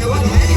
know what?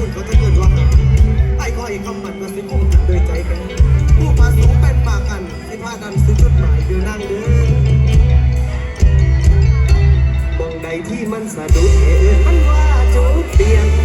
คุณเขาตะเกินว่าไอ้คอยคำบัดมาสิคงถึงโดยใจกันผู้มาสูงเป็นมากันสิพาดันซื้อจดหมายเดือนนั่งเด้อบังใดที่มันสะดุดเอื้อมันว่าจุดเลี่ยน